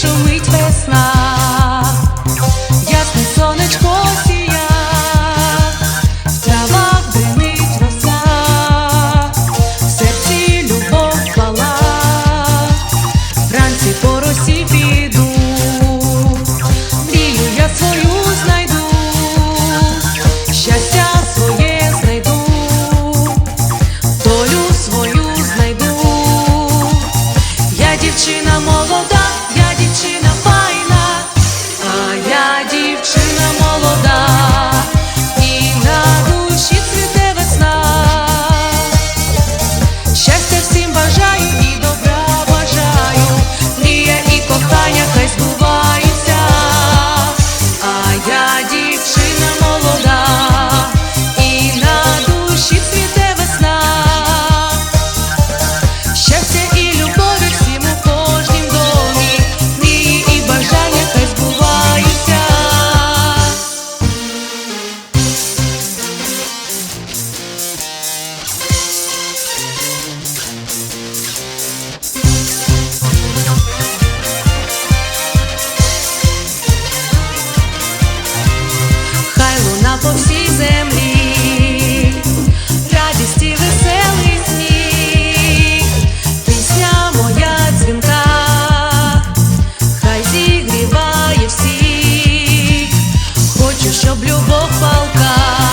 шумить весна, ясне сонечко сія, в травах димить роса, в серці любов пала, вранці по росі піду, мрію я свою знайду, щастя своє знайду, долю свою знайду, я дівчина молода. хочу, щоб любов палка.